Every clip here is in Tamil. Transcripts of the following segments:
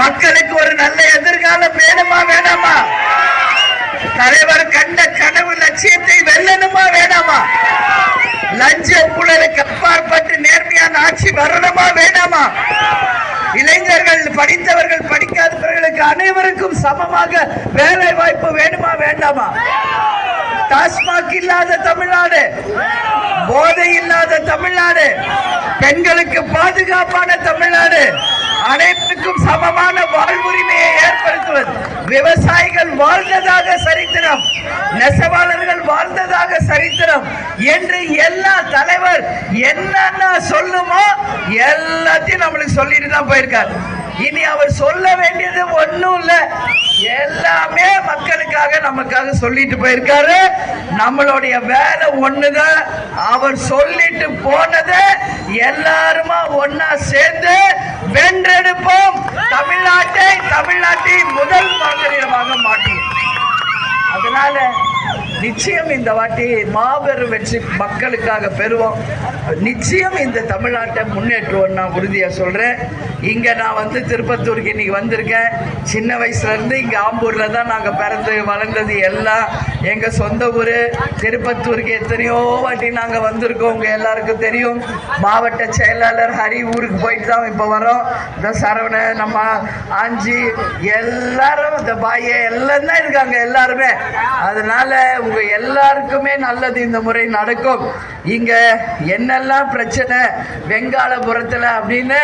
மக்களுக்கு ஒரு நல்ல எதிர்காலம் வேணுமா வேணாமா? தலைவர் கண்ட கனவு லட்சியத்தை வெல்லணுமா வேணாமா? லஞ்ச ஊழலுக்கு அப்பாற்பட்டு நேர்மையான ஆட்சி வரணுமா வேணாமா? இளைஞர்கள் படித்தவர்கள் படிக்காதவர்களுக்கு அனைவருக்கும் சமமாக வேலை வாய்ப்பு வேணுமா வேண்டாமா? டாஸ்மாக் இல்லாத தமிழ்நாடு போதை இல்லாத தமிழ்நாடு பெண்களுக்கு பாதுகாப்பான தமிழ்நாடு அனைத்துக்கும் சமமான வாழ்வுரிமையை ஏற்படுத்துவது. விவசாயிகள் வாழ்ந்ததாக சரித்திரம் நெசவாளர்கள் வாழ்ந்ததாக சரித்திரம். என்று எல்லா தலைவர் என்னென்ன சொல்லுமோ எல்லாத்தையும் நம்மளுக்கு சொல்லிட்டு தான் போயிருக்காரு. இனி அவர் சொல்ல வேண்டியது ஒண்ணும் இல்ல. எல்லாமே மக்களுக்காக நமக்காக சொல்லிட்டு போயிருக்காரு. நம்மளுடைய வேலை ஒண்ணுதான். அவர் சொல்லிட்டு போனது எல்லாருமா ஒன்னா சேர்ந்து வென்றெடுப்போம். தமிழ்நாட்டை தமிழ்நாட்டை முதல் மாநிலமாக மாற்றுவோம் அதனால நிச்சயம் இந்த வாட்டி மாபெரும் வெற்றி மக்களுக்காக பெறுவோம். நிச்சயம் இந்த தமிழ்நாட்டை முன்னேற்றுவோம் நான் உறுதியா சொல்றேன். இங்க நான் வந்து திருப்பத்தூருக்கு இன்னைக்கு வந்திருக்கேன். சின்ன வயசுல இருந்து இங்க ஆம்பூர்ல தான் நாங்க பிறந்து வளர்ந்தது எல்லாம். எங்கள் சொந்த ஊர் திருப்பத்தூருக்கு எத்தனையோ வாட்டி நாங்கள் வந்திருக்கோம். உங்கள் எல்லாருக்கும் தெரியும். மாவட்ட செயலாளர் ஹரி ஊருக்கு போயிட்டு தான் இப்போ வரோம் இந்த சரவண நம்ம ஆஞ்சி எல்லாரும் இந்த பாய எல்லாம் தான் இருக்காங்க எல்லாருமே. அதனால உங்கள் எல்லாருக்குமே நல்லது இந்த முறை நடக்கும். இங்கே என்னெல்லாம் பிரச்சனை வெங்காலபுரத்தில் அப்படின்னு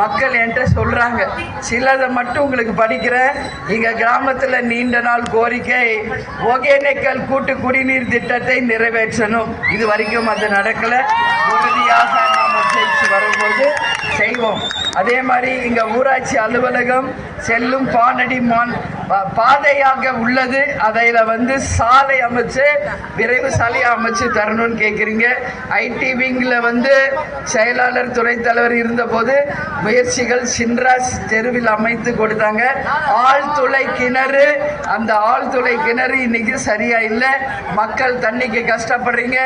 மக்கள் என்கிட்ட சொல்கிறாங்க சிலதை மட்டும் உங்களுக்கு படிக்கிறேன். இங்கே கிராமத்தில் நீண்ட நாள் கோரிக்கை. ஒகேனக்கல் கூட்டு குடிநீர் திட்டத்தை நிறைவேற்றணும். இது வரைக்கும் அது நடக்கல. உறுதியாக நாம் வரும்போது செய்வோம். அதே மாதிரி இங்க ஊராட்சி அலுவலகம் செல்லும் பானடி மான் பாதையாக உள்ளது. அதில் வந்து சாலை அமைச்சு விரைவு சாலை அமைச்சு தரணும்னு கேட்குறீங்க ஐடி விங்கில் வந்து செயலாளர் துணைத் தலைவர் இருந்தபோது முயற்சிகள் சின்ராஸ் தெருவில் அமைத்து கொடுத்தாங்க. ஆழ்துளை கிணறு அந்த ஆழ்துளை கிணறு இன்னைக்கு சரியா இல்லை. மக்கள் தண்ணிக்கு கஷ்டப்படுறீங்க.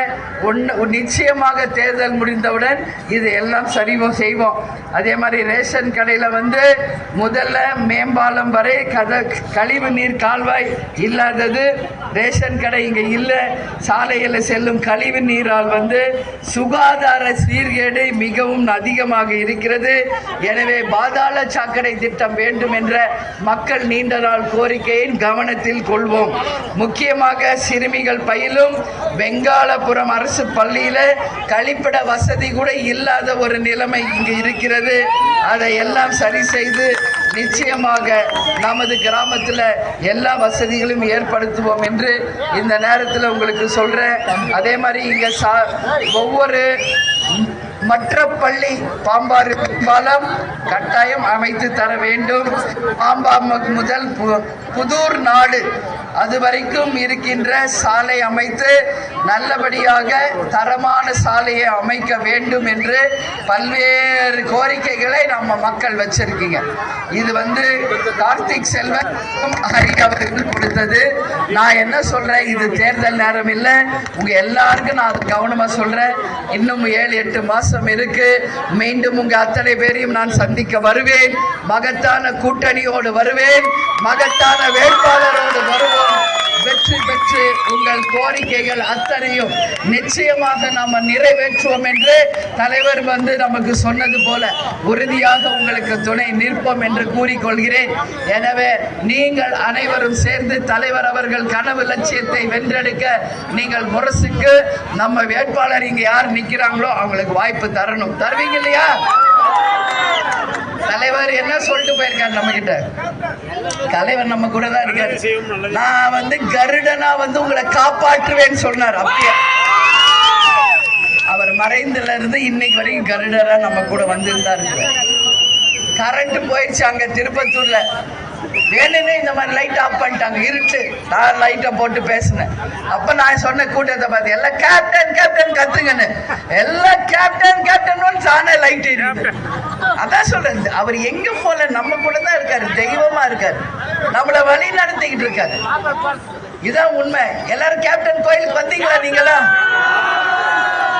ஒன்று நிச்சயமாக தேர்தல் முடிந்தவுடன் இது எல்லாம் சரிவும் செய்வோம். அதே மாதிரி ரேஷன் கடையில் வந்து முதல்ல மேம்பாலம் வரை கத கழிவு நீர் கால்வாய் இல்லாதது. ரேஷன் கடை இங்கே இல்லை. சாலையில் செல்லும் கழிவு நீரால் வந்து சுகாதார சீர்கேடு மிகவும் அதிகமாக இருக்கிறது. எனவே பாதாள சாக்கடை திட்டம் வேண்டும் என்ற மக்கள் நீண்ட நாள் கோரிக்கையின் கவனத்தில் கொள்வோம். முக்கியமாக சிறுமிகள் பயிலும் வெங்காலபுரம் அரசு பள்ளியில் கழிப்பிட வசதி கூட இல்லாத ஒரு நிலைமை இங்கு இருக்கிறது. அதை எல்லாம் சரி செய்து நிச்சயமாக நமது கிராமத்தில் எல்லா வசதிகளும் ஏற்படுத்துவோம் என்று இந்த நேரத்தில் உங்களுக்கு சொல்கிறேன் அதே மாதிரி இங்கே சா ஒவ்வொரு மற்ற பள்ளி பாம்பாறு பாலம் கட்டாயம் அமைத்து தர வேண்டும். பாம்பா முதல் பு- புதூர் நாடு அது வரைக்கும் இருக்கின்ற சாலை அமைத்து நல்லபடியாக தரமான சாலையை அமைக்க வேண்டும் என்று பல்வேறு கோரிக்கைகளை நம்ம மக்கள் வச்சிருக்கீங்க. இது வந்து கார்த்திக் செல்வன் ஹரி அவர்கள் கொடுத்தது. நான் என்ன சொல்றேன்? இது தேர்தல் நேரம் இல்லை. உங்க எல்லாருக்கும் நான் அது கவனமா சொல்றேன். இன்னும் ஏழு எட்டு மாசம் இருக்கு. மீண்டும் உங்க அத்தனை பேரையும் நான் சந்திக்க வருவேன். மகத்தான கூட்டணியோடு வருவேன். மகத்தான வேட்பாளரோடு வருவேன். வெற்றி பெற்று உங்கள் கோரிக்கைகள் அத்தனையும் நிச்சயமாக நாம நிறைவேற்றுவோம் என்று தலைவர் வந்து நமக்கு சொன்னது போல உறுதியாக உங்களுக்கு துணை நிற்போம் என்று கூறிக்கொள்கிறேன். எனவே நீங்கள் அனைவரும் சேர்ந்து தலைவர் அவர்கள் கனவு லட்சியத்தை வென்றெடுக்க நீங்கள் முரசுக்கு நம்ம வேட்பாளர் இங்க யார் நிக்கிறாங்களோ அவங்களுக்கு வாய்ப்பு தரணும். தருவீங்க இல்லையா? தலைவர் என்ன சொல்லிட்டு போயிருக்காரு நம்ம கிட்ட தலைவர் நம்ம கூட தான் இருக்காரு. நான் வந்து கருடனா வந்து உங்களை காப்பாற்றுவேன்னு சொன்னார் அப்படியே. அவர் மறைந்துல இருந்து இன்னைக்கு வரைக்கும் கருடரா நம்ம கூட வந்திருந்தாரு. கரண்ட் போயிடுச்சு அங்க திருப்பத்தூர்ல. வேணும்னே இந்த மாதிரி லைட் ஆஃப் பண்ணிட்டாங்க. இருட்டு. நான் லைட்டை போட்டு பேசினேன். அப்ப நான் சொன்ன கூட்டத்தை பார்த்து எல்லாம் கேப்டன் கேப்டன் கத்துங்கன்னு. எல்லாம் கேப்டன் கேப்டன் லைட் எரியுது அதான் சொல்றேன். அவர் எங்க போல நம்ம கூட தான் இருக்காரு. தெய்வமா இருக்காரு. நம்மள வழி நடத்திக்கிட்டு இருக்காரு. இதான் உண்மை. எல்லாரும் கேப்டன் கோயிலுக்கு வந்தீங்களா நீங்களா?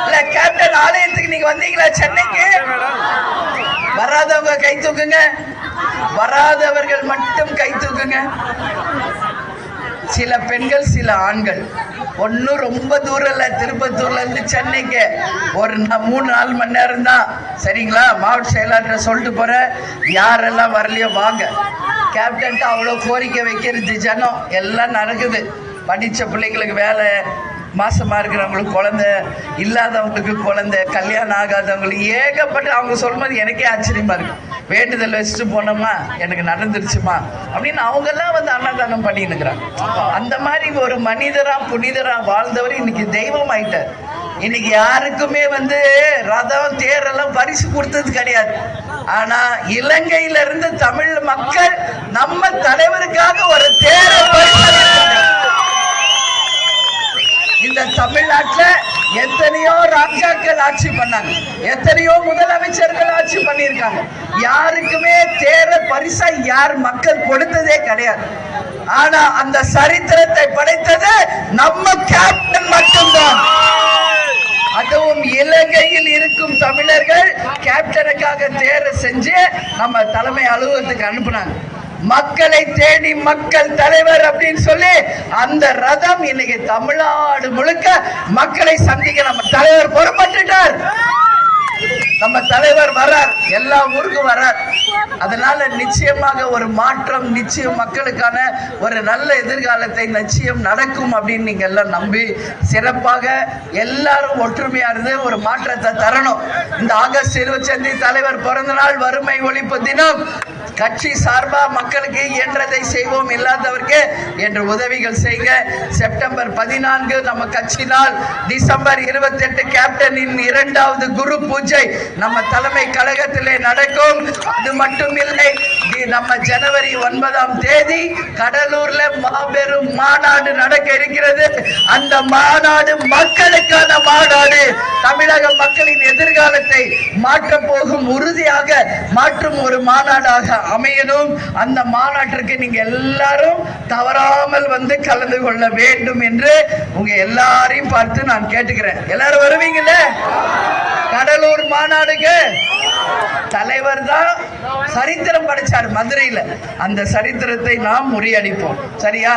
இல்ல கேப்டன் ஆலயத்துக்கு நீங்க வந்தீங்களா சென்னைக்கு? வராதவங்க கை தூக்குங்க. வராதவர்கள் மட்டும் கை தூக்குங்க. சில பெண்கள் சில ஆண்கள். ஒன்றும் ரொம்ப தூரம் இல்லை திருப்பத்தூர்ல இருந்து சென்னைக்கு. ஒரு மூணு நாலு மணி நேரம் தான். சரிங்களா? மாவட்ட செயலாளர் சொல்லிட்டு போகிறேன் யாரெல்லாம் வரலையோ வாங்க. கேப்டன்ட்டு அவ்வளோ கோரிக்கை வைக்கிறது ஜனம். எல்லாம் நடக்குது. படித்த பிள்ளைங்களுக்கு வேலை மாசமா இருக்கிறவங்களுக்கு குழந்தை இல்லாதவங்களுக்கு குழந்தை கல்யாணம் ஆகாதவங்களுக்கு ஏகப்பட்ட அவங்க சொல்லும்போது எனக்கே ஆச்சரியமா இருக்கு. வேண்டுதல் வச்சுட்டு போனோமா? எனக்கு நடந்துருச்சுமா? அப்படின்னு அவங்கெல்லாம் வந்து அன்னதானம் பண்ணின்னு இருக்கிறாங்க அந்த மாதிரி ஒரு மனிதரா புனிதரா வாழ்ந்தவர் இன்னைக்கு தெய்வம் ஆயிட்டார். இன்னைக்கு யாருக்குமே வந்து ரதம் தேரெல்லாம் பரிசு கொடுத்தது கிடையாது. ஆனா இலங்கையில இருந்து தமிழ் மக்கள் நம்ம தலைவருக்காக ஒரு தேரை இந்த தமிழ்நாட்டுல எத்தனையோ ராஜாக்கள் ஆட்சி பண்ணாங்க. எத்தனையோ முதலமைச்சர்கள் ஆட்சி பண்ணியிருக்காங்க. யாருக்குமே தேர பரிசா யார் மக்கள் கொடுத்ததே கிடையாது. ஆனா அந்த சரித்திரத்தை படைத்தது நம்ம கேப்டன் மட்டும்தான். அதுவும் இலங்கையில் இருக்கும் தமிழர்கள் கேப்டனுக்காக தேர செஞ்சு நம்ம தலைமை அலுவலகத்துக்கு அனுப்புனாங்க. மக்களை தேடி மக்கள் தலைவர் அப்படின்னு சொல்லி அந்த ரதம் இன்னைக்கு தமிழ்நாடு முழுக்க மக்களை சந்திக்க நம்ம தலைவர் புறப்பட்டுட்டார் நம்ம தலைவர் வரார் எல்லா ஊருக்கும் வரார் அதனால நிச்சயமாக ஒரு மாற்றம் நிச்சயம் மக்களுக்கான ஒரு நல்ல எதிர்காலத்தை நிச்சயம் நடக்கும் அப்படின்னு நீங்க எல்லாம் நம்பி சிறப்பாக எல்லாரும் ஒற்றுமையா இருந்து ஒரு மாற்றத்தை தரணும். இந்த ஆகஸ்ட் இருபத்தி தலைவர் பிறந்த நாள் வறுமை ஒழிப்பு தினம். கட்சி சார்பா மக்களுக்கு இயன்றதை செய்வோம் இல்லாதவர்க்கு என்று உதவிகள் செய்க. செப்டம்பர் பதினான்கு நம்ம கட்சி நாள். டிசம்பர் இருபத்தி எட்டு கேப்டனின் இரண்டாவது குரு பூஜை நம்ம தலைமை கழகத்திலே நடக்கும். அது மட்டும் இல்லை நம்ம ஜனவரி ஒன்பதாம் தேதி கடலூர்ல மாபெரும் மாநாடு நடக்க இருக்கிறது. அந்த மாநாடு மக்களுக்கான மாநாடு. தமிழக மக்களின் எதிர்காலத்தை மாற்றப் போகும் உறுதியாக மாற்றும் ஒரு மாநாடாக அமையணும். அந்த மாநாட்டிற்கு நீங்க எல்லாரும் தவறாமல் வந்து கலந்து கொள்ள வேண்டும் என்று உங்க எல்லாரையும் பார்த்து நான் கேட்டுக்கிறேன். எல்லாரும் வருவீங்கல்ல? கடலூர் மாநாடுக்கு? தலைவர் தான் சரித்திரம் படைச்சார் மதுரையில். அந்த சரித்திரத்தை நாம் முறியடிப்போம். சரியா?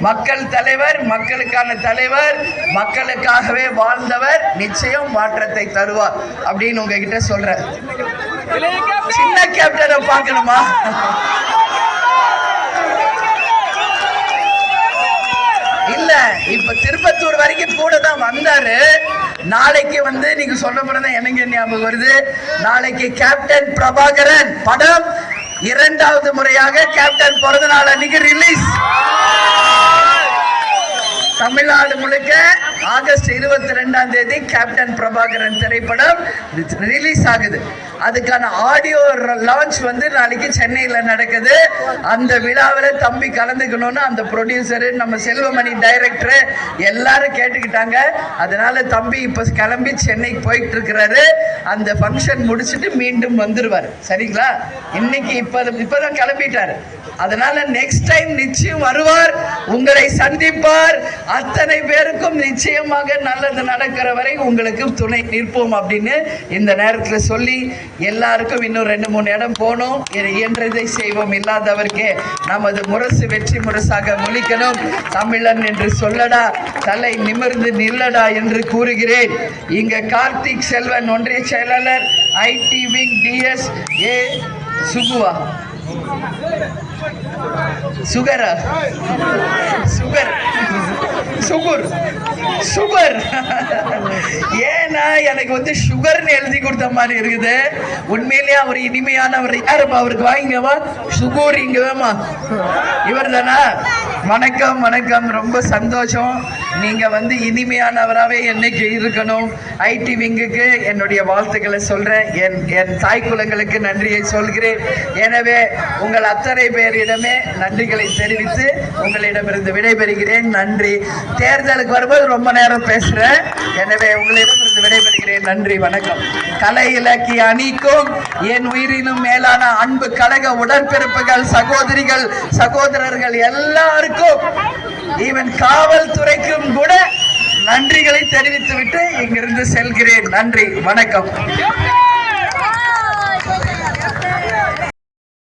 மக்கள் தலைவர் மக்களுக்கான தலைவர் மக்களுக்காகவே வாழ்ந்தவர் நிச்சயம் மாற்றத்தை தருவார் அப்படின்னு உங்ககிட்ட சொல்றேன். சின்ன கேப்டனை பார்க்கணுமா? இல்ல இப்ப திருப்பத்தூர் வரைக்கும் கூட தான் வந்தாரு. நாளைக்கு வந்து நீங்க சொல்ல பிறகு எனக்கு ஞாபகம் வருது. நாளைக்கு கேப்டன் பிரபாகரன் படம் இரண்டாவது முறையாக கேப்டன் பிறந்த நாள் அன்னைக்கு ரிலீஸ் தமிழ்நாடு முழுக்க ஆகஸ்ட் இருபத்தி ரெண்டாம் தேதி கேப்டன் பிரபாகரன் திரைப்படம் ரிலீஸ் ஆகுது. அதுக்கான ஆடியோ லான்ச் வந்து நாளைக்கு சென்னையில் நடக்குது. அந்த விழாவில் தம்பி கலந்துக்கணும்னு அந்த ப்ரொடியூசரு நம்ம செல்வமணி டைரக்டரு எல்லாரும் கேட்டுக்கிட்டாங்க. அதனால தம்பி இப்போ கிளம்பி சென்னைக்கு போயிட்டு இருக்கிறாரு அந்த ஃபங்க்ஷன் முடிச்சுட்டு மீண்டும் வந்துருவார். சரிங்களா? இன்னைக்கு இப்போ இப்போதான் கிளம்பிட்டாரு. அதனால நெக்ஸ்ட் டைம் நிச்சயம் வருவார். உங்களை சந்திப்பார். அத்தனை பேருக்கும் நிச்சயம் நிச்சயமாக நல்லது நடக்கிற வரை உங்களுக்கு துணை நிற்போம் அப்படின்னு இந்த நேரத்தில் சொல்லி எல்லாருக்கும் இன்னும் ரெண்டு மூணு இடம் போகணும். இ- இயன்றதை செய்வோம். இல்லாதவர்க்கே நமது முரசு வெற்றி முரசாக முழிக்கணும். தமிழன் என்று சொல்லடா தலை நிமிர்ந்து நில்லடா என்று கூறுகிறேன். இங்க கார்த்திக் செல்வன் ஒன்றிய செயலாளர் ஐடி விங் டிஎஸ் ஏ சுகுவா. சுகரா? சுகர். சுகர். சுகர் ஏன்னா எனக்கு வந்து சுகர்னு எழுதி கொடுத்த மாதிரி இருக்குது. உண்மையிலேயே அவர் இனிமையானவர் யாருப்பா? அவருக்கு வாங்கிங்கவா சுகூர் இங்கவேமா இவர் தானா வணக்கம் வணக்கம். ரொம்ப சந்தோஷம். நீங்க வந்து இனிமையானவராகவே என்னைக்கு இருக்கணும்? ஐடி விங்குக்கு என்னுடைய வாழ்த்துக்களை சொல்றேன். என் என் தாய் குலங்களுக்கு நன்றியை சொல்கிறேன். எனவே உங்கள் அத்தனை பேரிடமே நன்றிகளை தெரிவித்து உங்களிடமிருந்து விடைபெறுகிறேன். நன்றி. தேர்தலுக்கு வரும்போது ரொம்ப நேரம் பேசுறேன். எனவே உங்களிடம் விடைபெறுகிறேன். நன்றி வணக்கம். கலை இலக்கிய அணிக்கும் என் உயிரினும் மேலான அன்பு கழக உடன்பிறப்புகள் சகோதரிகள் சகோதரர்கள் எல்லாருக்கும் ஈவன் காவல்துறைக்கும் கூட நன்றிகளை தெரிவித்துவிட்டு இங்கிருந்து செல்கிறேன். நன்றி வணக்கம்.